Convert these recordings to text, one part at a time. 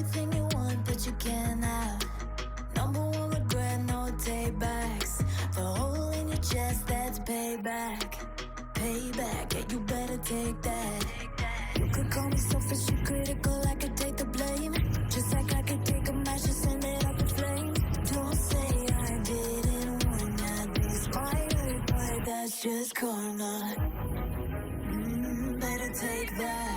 everything you want that you can't have. Number one regret, no take. The hole in your chest, that's payback. Payback, yeah, you better take that. You could call me selfish and critical, I could take the blame. Just like I could take a match and send it up in flames. Don't say I didn't that. This might hurt, that's just karma. Mm, better take that.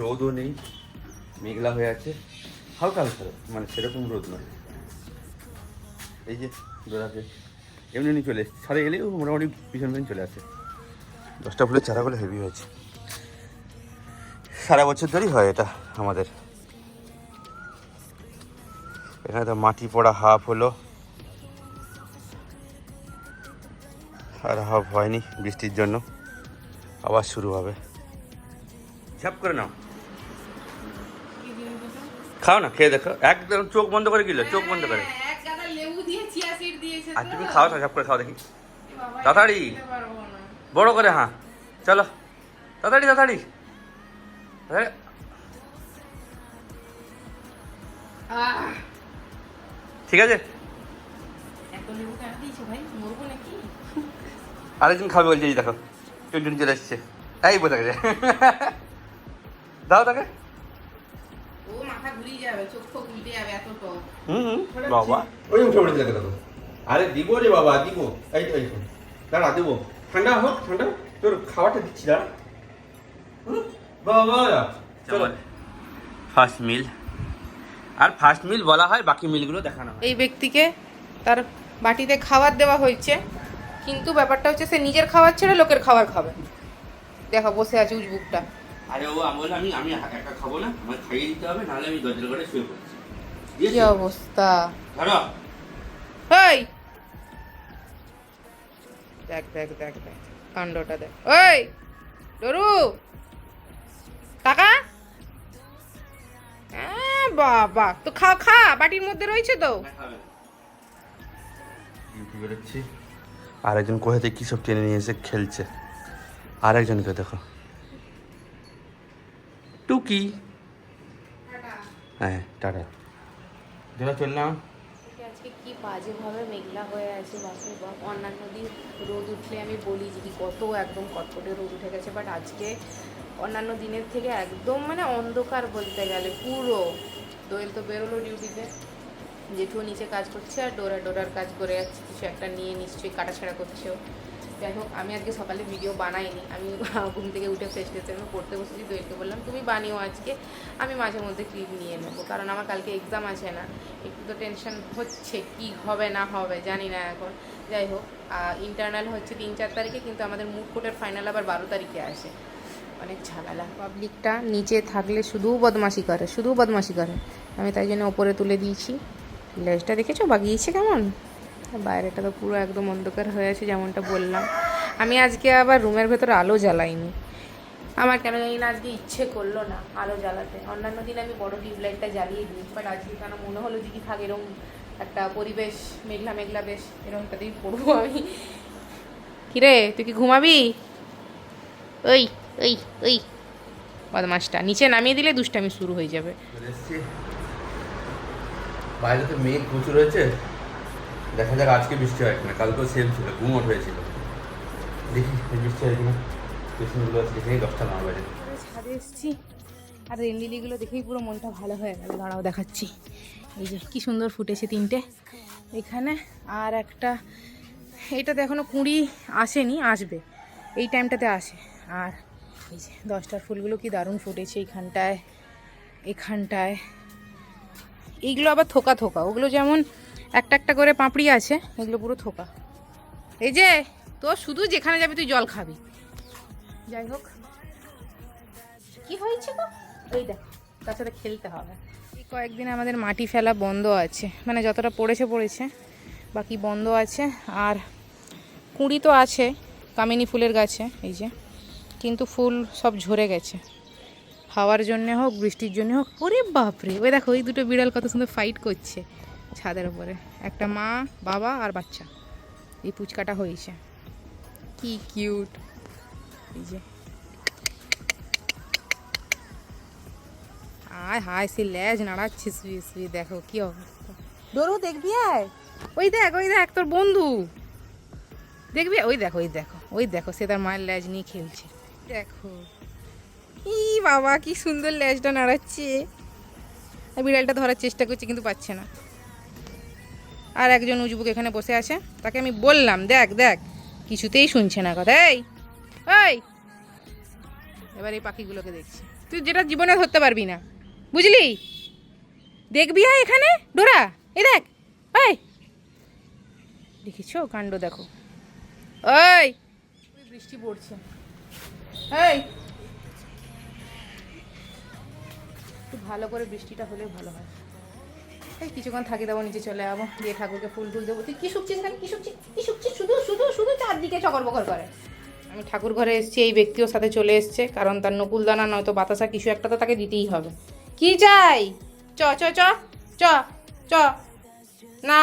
রোদও নেই মেঘলা হয়ে আছে। হালকা হালকা মানে সেরকম রোদ নয়। এই যে এমনি এমনি চলে এসছে। সারে এলেও মোটামুটি পিছন পিছন চলে আসে। দশটা ফুলের চারাগুলো হেভি হয়েছে। সারা বছর ধরেই হয় এটা আমাদের। এখানে তো মাটি পড়া হাফ হলো। আর হাফ হয়নি বৃষ্টির জন্য। আবার শুরু হবে। ঝাপ করে নাও। খাও না খেয়ে দেখো। একদম চোখ বন্ধ করে গেলো চোখ বন্ধ করে। আর। তুমি খাও না করে খাও দেখি। তাড়াতাড়ি। বড় করে হ্যাঁ। চলো। তাড়াতাড়ি তাড়াতাড়ি। ঠিক আছে। এত লেবু কেন দিয়েছ ভাই মরবো নাকি আরেকজন খাবে বলছে এই দেখো টুনটুন চলে এসছে। তাই বোঝা গেছে দাও তাকে। ও মাথা ঘুরিয়ে যাবে চোখ ফোক উল্টে যাবে এত টক। হুম হুম। বাবা। ওই উঠে পড়ে দেখো। আরে দিব রে বাবা দিব। এই তো এই তো। দাঁড়া দিব। ঠান্ডা হোক ঠান্ডা তোর খাওয়াটা দিচ্ছি দাঁড়া। হুম, বাবা চলো। ফার্স্ট মিল আর ফার্স্ট মিল বলা হয় বাকি মিলগুলো দেখানো হয়। এই ব্যক্তিকে তার বাটিতে খাবার দেওয়া হয়েছে কিন্তু ব্যাপারটা হচ্ছে সে নিজের খাবার ছেড়ে লোকের খাবার খাবে। দেখো বসে আছে উজবুকটা আরে ও আমি বললাম আমি আমি একা খাব না আমার খাইয়ে দিতে হবে নাহলে আমি দরজার ঘরে শুয়ে পড়ছি। কি অবস্থা? ধরো। দেখ দেখ দেখ দেখ। কাণ্ডটা দেখ। ওই ডরু। টাকা হ্যাঁ, বাবা। তো খা খা বাটির মধ্যে রয়েছে তো। আরেকজন কোথাতে কী সব টেনে নিয়ে এসে খেলছে? আরেকজনকে দেখো। টুকি। হ্যাঁ টাটা। চললাম আজকে কি বাজেভাবে মেঘলা হয়ে আছে বাপরে বাপ। অন্যান্য দিন রোদ উঠলে আমি বলি যে কত একদম কটকটে রোদ উঠে গেছে বাট আজকে অন্যান্য দিনের থেকে একদম মানে অন্ধকার বলতে গেলে, পুরো। দোয়েল তো বেরোলো ডিউটিতে। জেঠুও নিচে কাজ করছে আর ডোরা ডোরার কাজ করে যাচ্ছে, কিছু একটা নিয়ে নিশ্চয়ই কাটাছাড়া করছেও যাই হোক, আমি আজকে সকালে ভিডিও বানাইনি। আমি ঘুম থেকে উঠে ফ্রেশ ট্রেশ আমি পড়তে বসেছি দোয়েলকে বললাম, তুমি বানিও আজকে, আমি মাঝে মধ্যে ক্লিপ নিয়ে নেব। কারণ আমার কালকে এক্সাম আছে না, একটু তো টেনশন হচ্ছে, কি হবে না হবে, জানি না এখন। যাই হোক ইন্টারনাল হচ্ছে তিন চার তারিখে, কিন্তু আমাদের মুড কোর্টের ফাইনাল আবার বারো তারিখে আসে। অনেক ঝামেলা। পাবলিকটা নিচে থাকলে শুধু বদমাশি করে শুধু বদমাশি করে। আমি তাই জন্য ওপরে তুলে দিয়েছি। লেজটা দেখেছ? বাগিয়েছে কেমন? বাইরেটা তো পুরো একদম অন্ধকার হয়ে আছে যেমনটা বললাম। আমি আজকে আবার রুমের ভেতরে আলো জ্বালাইনি। আমার কেন জানি না আজকে ইচ্ছে করল না আলো জ্বালাতে। অন্যান্য দিন আমি বড় টিউবলাইটটা জ্বালিয়ে দিই বাট আজকে কেন মনে হলো যে কি থাক, এরকম একটা পরিবেশ, মেঘলা মেঘলা বেশ এরকমটাতেই পড়ব আমি। কিরে, তুই কি ঘুমাবি? ওই ওই ওই। বদমাসটা, নিচে নামিয়ে দিলে দুষ্টামি শুরু হয়ে যাবে। বাইরে তো মেঘ প্রচুর হয়েছে দেখা যাক আজকে বৃষ্টি হয় কিনা। কালকেও সেম ছিল গুমট হয়েছিল দেখি বৃষ্টি হয় কিনা। পেছনগুলো আছে দেখেই দশটা না বাজে। ছাদে এসেছি। আর রেনলিলিগুলো দেখেই পুরো মনটা ভালো হয়ে গেল। দাঁড়াও, দেখাচ্ছি। এই যে, কি সুন্দর ফুটেছে তিনটে। এখানে আর একটা এইটাতে এখনও কুঁড়ি আসেনি, আসবে। এই টাইমটাতে আসে। আর এই যে, দশটার ফুলগুলো কি দারুণ ফুটেছে এইখানটায়, এখানটায়। এইগুলো আবার থোকা থোকা, ওগুলো যেমন একটা একটা করে পাপড়ি আছে। এগুলো পুরো থোকা। এই যে তো শুধু যেখানে যাবি তুই জল খাবি। যাই হোক। কি হয়েছে গো? ওই দেখ তার সাথে খেলতে হবে। এই কয়েকদিন আমাদের মাটি ফেলা বন্ধ আছে। মানে যতটা পড়েছে পড়েছে। বাকি বন্ধ আছে। আর কুঁড়ি তো আছে কামিনী ফুলের গাছে এই যে। কিন্তু ফুল সব ঝরে গেছে। হাওয়ার জন্যে হোক বৃষ্টির জন্যে হোক ওরে বাপরে! ওই দেখো ওই দুটো বিড়াল কত সুন্দর ফাইট করছে। ছাদের উপরে। একটা মা বাবা আর বাচ্চা। এই পুচকাটা হয়েছে। কি কিউট। এই যে। আয় হায় সে লেজ নাড়াচ্ছে শুয়ে শুয়ে। দেখো কি অবস্থা। ডোরু দেখবি আয়? ওই দেখ ওই দেখ তোর বন্ধু। দেখবি? ওই দেখো ওই দেখো ওই দেখো সে তার মায়ের লেজ নিয়ে খেলছে। দেখো। ই বাবা কি সুন্দর লেজটা নাড়াচ্ছে। আর বিড়ালটা ধরার চেষ্টা করছে কিন্তু পাচ্ছে না। আর একজন উজবুক এখানে বসে আছে। তাকে আমি বললাম দেখ দেখ কিছুতেই শুনছে না কথা। এই এই! এবার এই পাখিগুলোকে দেখছি। তুই যেটা জীবনে ধরতে পারবি না। বুঝলি? দেখবি আয় এখানে ডোরা এই দেখ এই। দেখেছ কাণ্ড দেখো। ওই বৃষ্টি পড়ছে। এই। ভালো করে বৃষ্টিটা হলে ভালো হয়। এই কিছুক্ষণ থাকি দেবো, নিচে চলে যাব, দিয়ে ঠাকুরকে ফুল টুল দেবো। তুই কি শুকছিস এখানে? কি শুকছিস? কি শুকছিস? শুধু শুধু শুধু চারদিকে চকর বকর করে। আমি ঠাকুর ঘরে এসেছি, এই ব্যক্তিও সাথে চলে এসছে, কারণ তার নকুলদানা নয়তো বাতাসা কিছু একটা তো তাকে দিতেই হবে। কি চাই? চ চ চ চ চ। না।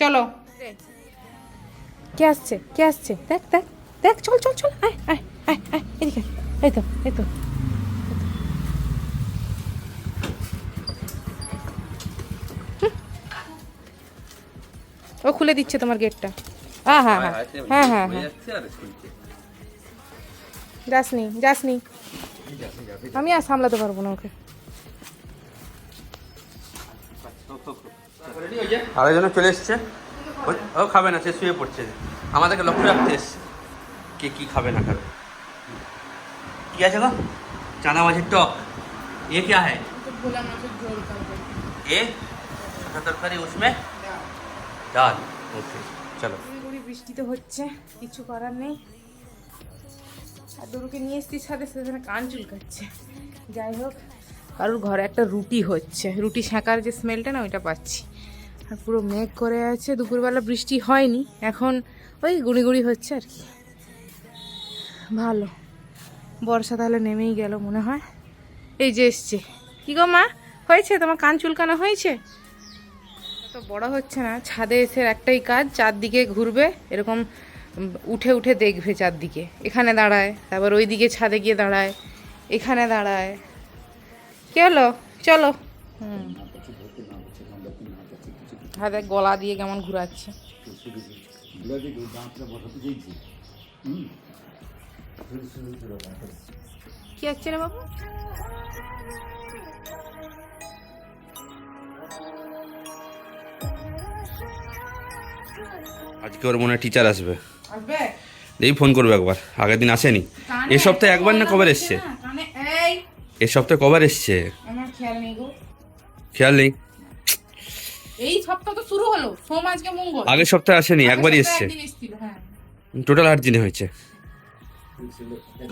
চলো। কে আসছে? কে আসছে? দেখ দেখ দেখ, চল চল চল। আয় আয় আয় আয়। এদিকে এই তো এই তো। ও খুলে দিচ্ছে তোমার গেটটা হ্যাঁ হ্যাঁ হ্যাঁ হ্যাঁ হ্যাঁ হ্যাঁ যাসনি যাসনি আমি আর সামলাতে পারবো না ওকে আরেকজন চলে এসছে ও- ও খাবে না সে শুয়ে পড়ছে আমাদেরকে লক্ষ্য রাখতে এসছে কে কি খাবে না খাবে কি আছে গো চানা মাছের টক ये क्या है ये छोटा तरकारी उसमें ডাল ওকে চলো। গুড়ি বৃষ্টি তো হচ্ছে, কিছু করার নেই। আর দরুকে নিয়ে এসছি সাথে সাথে কান চুলকাচ্ছে। যাই হোক, কারোর ঘরে একটা রুটি হচ্ছে। রুটি শাঁকার যে স্মেলটা না, ওইটা পাচ্ছি। আর পুরো মেঘ করে আছে, দুপুরবেলা বৃষ্টি হয়নি। এখন ওই গুঁড়ি গুঁড়ি হচ্ছে আর কি। ভালো। বর্ষা তাহলে নেমেই গেল মনে হয়। এই যে এসছে। কী গো মা? হয়েছে? তোমার কান চুলকানো হয়েছে? তো বড় হচ্ছে না, ছাদে এসে একটাই কাজ, চারদিকে ঘুরবে, এরকম উঠে উঠে দেখবে চারদিকে। এখানে দাঁড়ায়, তারপর ওই দিকে ছাদে গিয়ে দাঁড়ায়, এখানে দাঁড়ায়। কে হলো? চলো। হুম। হাতে গলা দিয়ে কেমন ঘুরাচ্ছে। কি হচ্ছে রে বাবু? আজকে ওর মনে টিচার আসবে। এই ফোন করবে একবার আগের দিন আসেনি। এ সপ্তাহে একবার না কবার এসছে? এ সপ্তাহে কবার এসছে? খেয়াল নেই এই সপ্তাহ তো শুরু হলো সোম আজকে মঙ্গল। আগের সপ্তাহে আসেনি একবারই এসছে। হ্যাঁ। টোটাল আট দিনে হয়েছে।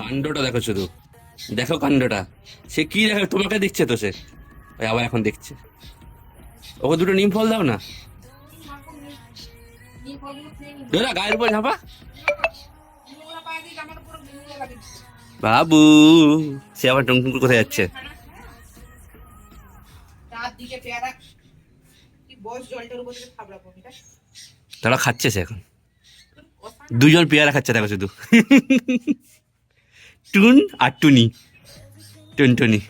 কাণ্ডটা দেখো শুধু। দেখো কাণ্ডটা। সে কি দেখো তোমাকে দেখছে তো সে? আবার এখন দেখছে। ওকে দুটো নিম ফল দাও না? গায়ের উপর বাবু, সে আবার টুমটুম করে কোথায় যাচ্ছে? তারা খাচ্ছে সে এখন। দুজন পেয়ারা খাচ্ছে, দেখো শুধু। টুন আর টুনি, টুনটুনি।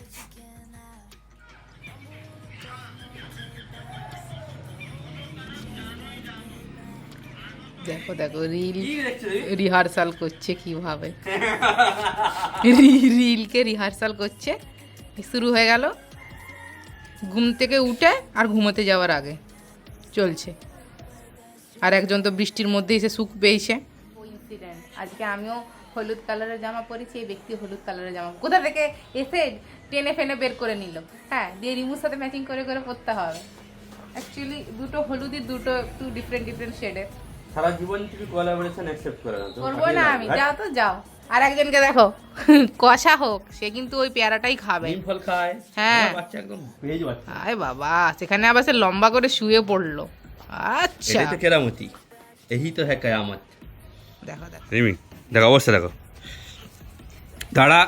দেখো দেখো রিল রিহার্সাল করছে কীভাবে? রিলকে রিহার্সাল করছে। শুরু হয়ে গেল। ঘুম থেকে উঠে আর ঘুমোতে যাওয়ার আগে চলছে। আর একজন তো বৃষ্টির মধ্যে এসে সুখ পেয়েছে। আজকে আমিও হলুদ কালারের জামা পরেছি এই ব্যক্তি হলুদ কালারের জামা কোথা থেকে এসে টেনে ফেনে বের করে নিল? হ্যাঁ দিয়ে রিমুর সাথে ম্যাচিং করে করে পরতে হবে। অ্যাকচুয়ালি দুটো হলুদই দুটো একটু ডিফারেন্ট ডিফারেন্ট শেডের সারা জীবন তুমি কোলাবোরেশন অ্যাকসেপ্ট করে না করব না আমি যাও তো যাও। আর একজনকে দেখো কষা হোক সে কিন্তু ওই পেয়ারাটাই খাবে। ফল খায় হ্যাঁ। বাচ্চা একদম। ভেজ বাচ্চা। আয় বাবা সেখানে আবার সে লম্বা করে শুয়ে পড়ল। আচ্ছা। এটাই তো কেরামতি। এই তো হ্যাঁ কেয়ামত। দেখো দেখো। রিমি দেখো অবস্থা দেখো। দাঁড়া।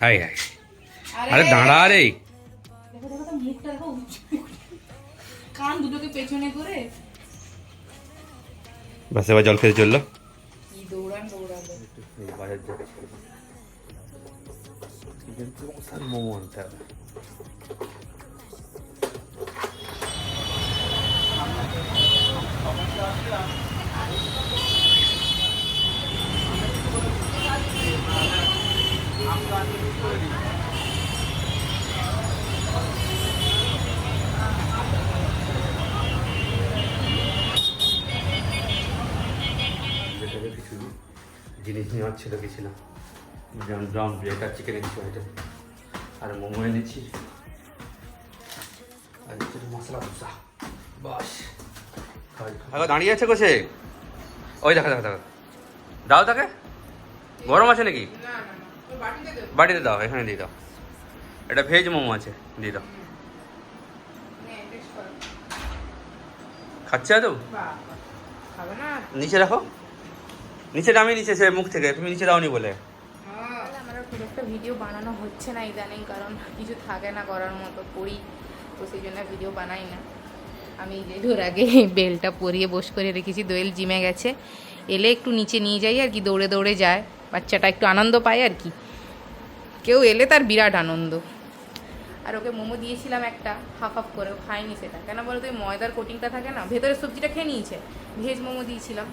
আয় আয়। আরে। দাঁড়া রে। দেখো দেখো মুখটা দেখো কান দুটোকে পেছনে করে। বাসে এবার জল খেতে চলল। কি জিনিস নেওয়ার ছিল গেছিলাম যেমন ব্রাউন ব্রেড আর চিকেন এনেছি হয়তো আর মোমো এনেছি। আর একটু মশলা দোসা বাস। দাঁড়িয়ে আছে কোসে ওই দেখা দেখা দেখা। দাও তাকে। গরম আছে নাকি? বাটিতে দাও। এখানে দিয়ে দাও। এটা ভেজ মোমো আছে দিয়ে দাও। নে টেস্ট করো। খাচ্ছে তো বাহ খাবে না নিচে রাখো। নিচে নামিয়ে নিচে, সে মুখ থেকে, তুমি নিচে দাওনি বলে। খুব একটা ভিডিও বানানো হচ্ছে না ইদানিং, কারণ কিছু থাকে না করার মতো, করি। তো সেই জন্য ভিডিও বানাই না। আমি যে ধর আগে বেলটা পরিয়ে বস করে রেখেছি, দোয়েল জিমে গেছে। এলে একটু নিচে নিয়ে যাই আর কি, দৌড়ে দৌড়ে যায়। বাচ্চাটা একটু আনন্দ পায় আর কি। কেউ এলে তার বিরাট আনন্দ। আর ওকে মোমো দিয়েছিলাম একটা হাফ হাফ করে খায়নি সেটা। কেন বলতো ময়দার কোটিংটা থাকে না, ভেতরের সবজিটা খেয়ে নিয়েছে। ভেজ মোমো দিয়েছিলাম।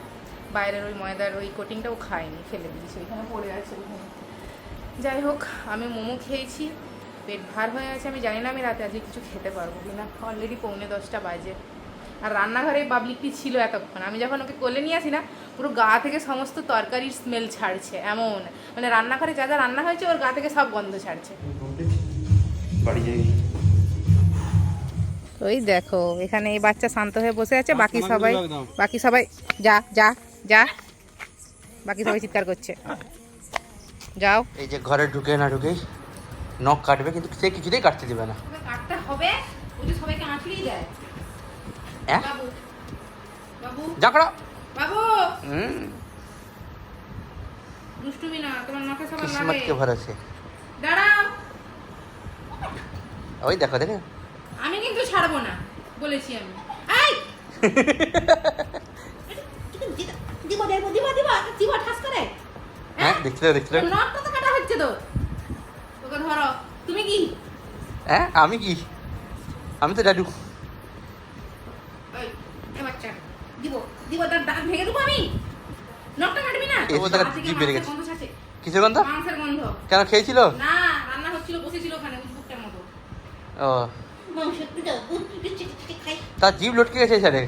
বাইরের ওই ময়দার ওই কোটিংটাও খায়নি ফেলে দিয়েছি ওইখানে পড়ে আছে ওইখানে। যাই হোক আমি মোমো খেয়েছি পেট ভার হয়ে আছে আমি জানি না আমি রাতে আজকে কিছু খেতে পারব কিনা অলরেডি পৌনে দশটা বাজে। আর রান্নাঘরে পাবলিকটি ছিল এতক্ষণ আমি যখন ওকে কোলে নিয়ে আসি না পুরো গা থেকে সমস্ত তরকারির স্মেল ছাড়ছে এমন। মানে রান্নাঘরে যা যা রান্না হয়েছে ওর গা থেকে সব গন্ধ ছাড়ছে। ওই দেখো এখানে এই বাচ্চা শান্ত হয়ে বসে আছে বাকি সবাই বাকি সবাই যা যা। যা। বাকি সবাই চিৎকার করছে। যাও। এই যে ঘরে ঢুকে না ঢুকেই নখ কাটবে কিন্তু সে কিছুতেই কাটতে দেবে না। কাটতে হবে ও যে সবাইকে আঁচড়িয়ে দেয় হ্যাঁ বাবু বাবু। যা করো। বাবু। হুম। দুষ্টুমি না তোমার নখে সবার কিসমত কে ভরসে দাঁড়াও। ওই দেখো দেখে। আমি কিন্তু ছাড়বো না বলেছি আমি। এই! দিব দেব দিব দিব দিব ঠাস করে হ্যাঁ দেখছিল দেখছিল তোর নখটা তো কাটা হচ্ছে তো তোকে ধরো তুমি কি হ্যাঁ আমি কি আমি তো ডাডু এই দিব দিব তার দাঁত ভেঙে দেবো আমি নখটা কাটবি না এই তার জিভ বেরিয়ে গেছে। গন্ধ কিসের গন্ধ মাংসের গন্ধ কেন খেয়েছিল না রান্না হচ্ছিল বসেছিল ওখানে উজবুকটার মতো ও তার জিভ লটকে গেছে স্যারে